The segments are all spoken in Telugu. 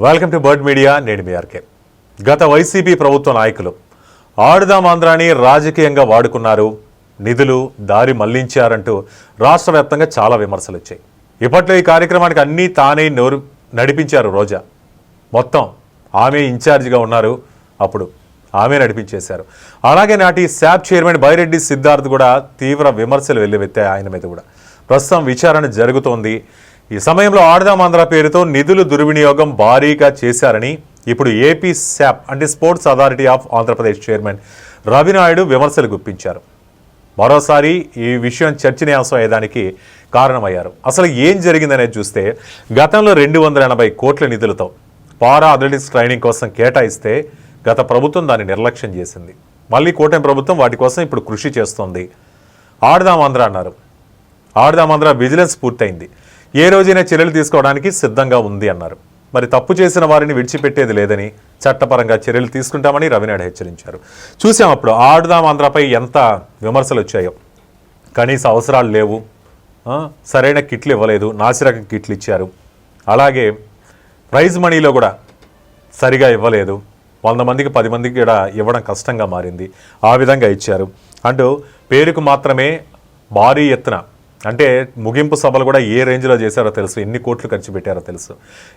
వెల్కమ్ టు బర్డ్ మీడియా నేను మీ ఆర్కే గత వైసీపీ ప్రభుత్వ నాయకులు ఆడుదాం ఆంధ్రాని రాజకీయంగా వాడుకున్నారు నిధులు దారి మళ్ళించారంటూ రాష్ట్ర వ్యాప్తంగా చాలా విమర్శలు వచ్చాయి. ఇప్పట్లో ఈ కార్యక్రమానికి అన్నీ తానే నోరు నడిపించారు రోజా. మొత్తం ఆమె ఇన్ఛార్జిగా ఉన్నారు అప్పుడు ఆమె నడిపించేశారు. అలాగే నాటి శాప్ చైర్మన్ బైరెడ్డి సిద్ధార్థ్ కూడా తీవ్ర విమర్శలు వెళ్ళివెత్తాయి ఆయన మీద కూడా. ప్రస్తుతం విచారణ జరుగుతోంది. ఈ సమయంలో ఆడదాం ఆంధ్ర పేరుతో నిధులు దుర్వినియోగం భారీగా చేశారని ఇప్పుడు ఏపీ శాప్ అంటే sports authority of Andhra Pradesh chairman Ravi Naidu విమర్శలు గుప్పించారు. మరోసారి ఈ విషయం చర్చనీయాంశం అయ్యేదానికి కారణమయ్యారు. అసలు ఏం జరిగిందనేది చూస్తే గతంలో రెండు వందల ఎనభై కోట్ల నిధులతో పారా అథ్లెటిక్స్ ట్రైనింగ్ కోసం కేటాయిస్తే గత ప్రభుత్వం దాన్ని నిర్లక్ష్యం చేసింది. మళ్ళీ కూటమి ప్రభుత్వం వాటి కోసం ఇప్పుడు కృషి చేస్తోంది. ఆడదాం ఆంధ్ర అన్నారు. ఆడదాం ఆంధ్ర విజిలెన్స్ పూర్తయింది. ఏ రోజైనా చర్యలు తీసుకోవడానికి సిద్ధంగా ఉంది అన్నారు. మరి తప్పు చేసిన వారిని విడిచిపెట్టేది లేదని చట్టపరంగా చర్యలు తీసుకుంటామని రవినాయుడు హెచ్చరించారు. చూసాం అప్పుడు ఆడుదాం ఆంధ్రపై ఎంత విమర్శలు వచ్చాయో. కనీస అవసరాలు లేవు. సరైన కిట్లు ఇవ్వలేదు. నాసిరకం కిట్లు ఇచ్చారు. అలాగే ప్రైజ్ మనీలో కూడా సరిగా ఇవ్వలేదు. వంద మందికి పది మందికి కూడా ఇవ్వడం కష్టంగా మారింది. ఆ విధంగా ఇచ్చారు. అంటూ పేరుకు మాత్రమే భారీ ఎత్తున అంటే ముగింపు సభలు కూడా ఏ రేంజ్లో చేశారో తెలుసు ఎన్ని కోట్లు ఖర్చు పెట్టారో తెలుసు.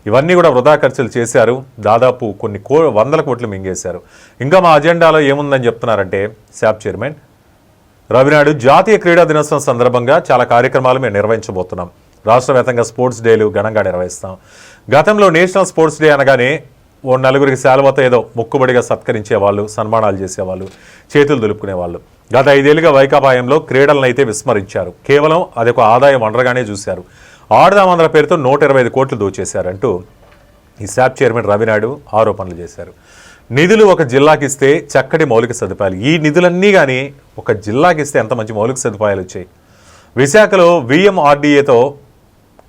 ఇవన్నీ కూడా వృధా ఖర్చులు చేశారు దాదాపు కొన్ని కో వందల కోట్లు మింగేశారు. ఇంకా మా అజెండాలో ఏముందని చెప్తున్నారంటే శాప్ చైర్మన్ రవినాడు జాతీయ క్రీడా దినోత్సవం సందర్భంగా చాలా కార్యక్రమాలు మేము నిర్వహించబోతున్నాం. రాష్ట్రవ్యాప్తంగా స్పోర్ట్స్ డేలు ఘనంగా నిర్వహిస్తాం. గతంలో నేషనల్ స్పోర్ట్స్ డే అనగానే ఓ నలుగురికి శాలువతో ఏదో మొక్కుబడిగా సత్కరించేవాళ్ళు సన్మానాలు చేసేవాళ్ళు చేతులు దులుపుకునేవాళ్ళు. గత ఐదేళ్ళుగా వైకాపాయంలో క్రీడలను అయితే విస్మరించారు. కేవలం అదొక ఆదాయ వనరుగానే చూశారు. ఆడదామంధ్ర పేరుతో నూట ఇరవై ఐదు కోట్లు దోచేశారంటూ ఈ శాప్ చైర్మన్ రవినాయుడు ఆరోపణలు చేశారు. నిధులు ఒక జిల్లాకి ఇస్తే చక్కటి మౌలిక సదుపాయాలు. ఈ నిధులన్నీ కానీ ఒక జిల్లాకి ఇస్తే ఎంత మంచి మౌలిక సదుపాయాలు వచ్చాయి? విశాఖలో విఎంఆర్డీఏతో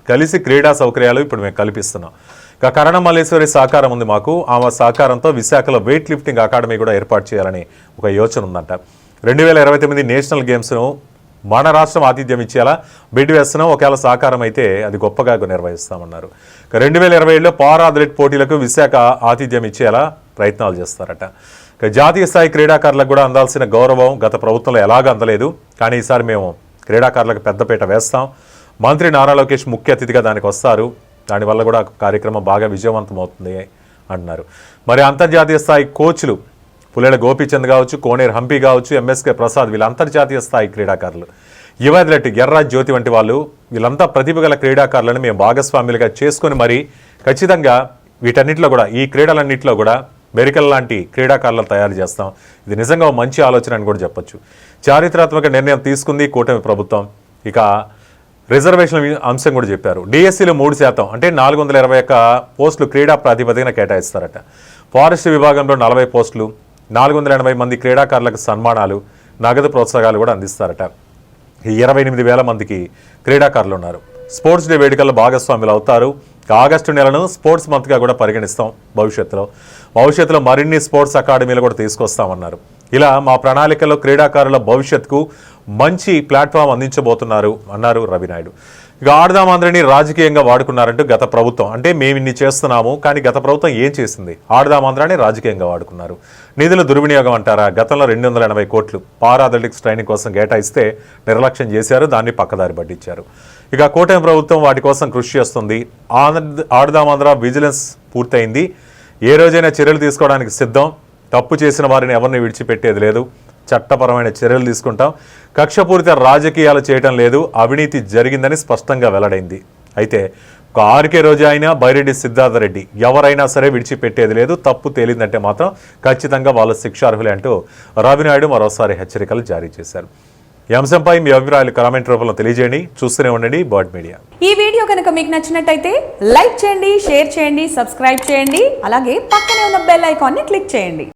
కలిసి క్రీడా సౌకర్యాలు ఇప్పుడు మేము కల్పిస్తున్నాం. ఇక కరణం మల్లేశ్వరి సహకారం ఉంది మాకు. ఆమె సహకారంతో విశాఖలో వెయిట్ లిఫ్టింగ్ అకాడమీ కూడా ఏర్పాటు చేయాలని ఒక యోచన ఉందంట. రెండు వేల ఇరవై తొమ్మిది నేషనల్ గేమ్స్ను మన రాష్ట్రం ఆతిథ్యం ఇచ్చేలా బిడ్ వేస్తున్నాం ఒకవేళ సహకారం అయితే అది గొప్పగా నిర్వహిస్తామన్నారు. రెండు వేల ఇరవై ఏడులో పారా అథ్లెట్ పోటీలకు విశాఖ ఆతిథ్యం ఇచ్చేలా ప్రయత్నాలు చేస్తారట. ఇక జాతీయ స్థాయి క్రీడాకారులకు కూడా అందాల్సిన గౌరవం గత ప్రభుత్వంలో ఎలాగ అందలేదు. కానీ ఈసారి మేము క్రీడాకారులకు పెద్దపీట వేస్తాం. మంత్రి నారా లోకేష్ ముఖ్య అతిథిగా దానికి వస్తారు. దానివల్ల కూడా కార్యక్రమం బాగా విజయవంతం అవుతుంది అంటున్నారు. మరి అంతర్జాతీయ స్థాయి కోచ్లు పుల్లెల గోపీచంద్ కావచ్చు కోనేరు హంపి కావచ్చు ఎంఎస్కే ప్రసాద్ వీళ్ళ అంతర్జాతీయ స్థాయి క్రీడాకారులు. యువ అథ్లెట్ జ్యోతి వంటి వాళ్ళు వీళ్ళంతా ప్రతిభ గల క్రీడాకారులను మేము భాగస్వాములుగా చేసుకొని మరి ఖచ్చితంగా వీటన్నిటిలో కూడా ఈ క్రీడలన్నింటిలో కూడా మెరికల్ లాంటి క్రీడాకారులను తయారు చేస్తాం. ఇది నిజంగా మంచి ఆలోచన అని కూడా చెప్పొచ్చు. చారిత్రాత్మక నిర్ణయం తీసుకుంది కూటమి ప్రభుత్వం. ఇక రిజర్వేషన్ అంశం కూడా చెప్పారు. డిఎస్సీలో మూడు శాతం అంటే నాలుగు వందల ఇరవై ఒక్క పోస్టులు క్రీడా ప్రాతిపదికన కేటాయిస్తారట. ఫారెస్ట్ విభాగంలో నలభై పోస్టులు నాలుగు వందల ఎనభై మంది క్రీడాకారులకు సన్మానాలు నగదు ప్రోత్సాహాలు కూడా అందిస్తారట. ఈ ఇరవై ఎనిమిది వేల మందికి క్రీడాకారులు ఉన్నారు. స్పోర్ట్స్ డే వేడుకల్లో భాగస్వాములు అవుతారు. ఆగస్టు నెలను స్పోర్ట్స్ మంత్గా కూడా పరిగణిస్తాం భవిష్యత్తులో. భవిష్యత్తులో మరిన్ని స్పోర్ట్స్ అకాడమీలు కూడా తీసుకొస్తామన్నారు. ఇలా మా ప్రణాళికలో క్రీడాకారుల భవిష్యత్తుకు మంచి ప్లాట్ఫామ్ అందించబోతున్నారు అన్నారు రవినాయుడు. ఇక ఆడదామాంధ్రని రాజకీయంగా వాడుకున్నారంటూ గత ప్రభుత్వం. అంటే మేము ఇన్ని చేస్తున్నాము కానీ గత ప్రభుత్వం ఏం చేసింది? ఆడదామాంధ్రాని రాజకీయంగా వాడుకున్నారు. నిధుల దుర్వినియోగం అంటారా? గతంలో రెండు వందల ఎనభై కోట్లు పారా అథ్లెటిక్స్ ట్రైనింగ్ కోసం కేటాయిస్తే నిర్లక్ష్యం చేశారు దాన్ని పక్కదారి పట్టించారు. ఇక కూటమి ప్రభుత్వం వాటి కోసం కృషి చేస్తుంది. ఆంధ్ర ఆడదామాంధ్ర విజిలెన్స్ పూర్తయింది. ఏ రోజైనా చర్యలు తీసుకోవడానికి సిద్ధం. తప్పు చేసిన వారిని ఎవరిని విడిచిపెట్టేది లేదు. చట్టపరమైన చర్యలు తీసుకుంటాం. కక్షపూరిత రాజకీయాలు చేయటం లేదు. అవినీతి జరిగిందని స్పష్టంగా వెల్లడైంది. అయితే ఒక ఆర్కే రోజు అయినా బైరెడ్డి సిద్ధార్థ రెడ్డి ఎవరైనా సరే విడిచిపెట్టేది లేదు. తప్పు తేలిందంటే మాత్రం ఖచ్చితంగా వాళ్ళ శిక్షార్హులే అంటూ రవినాయుడు మరోసారి హెచ్చరికలు జారీ చేశారు. ఈ అంశంపై మీ అభిప్రాయాలు కామెంట్ రూపంలో తెలియజేయండి. చూస్తూనే ఉండండి బర్డ్ మీడియా. ఈ వీడియో కనుక మీకు నచ్చినట్టయితే లైక్ చేయండి షేర్ చేయండి సబ్స్క్రైబ్ చేయండి. అలాగే పక్కనే ఉన్న బెల్ ఐకాన్ని క్లిక్ చేయండి.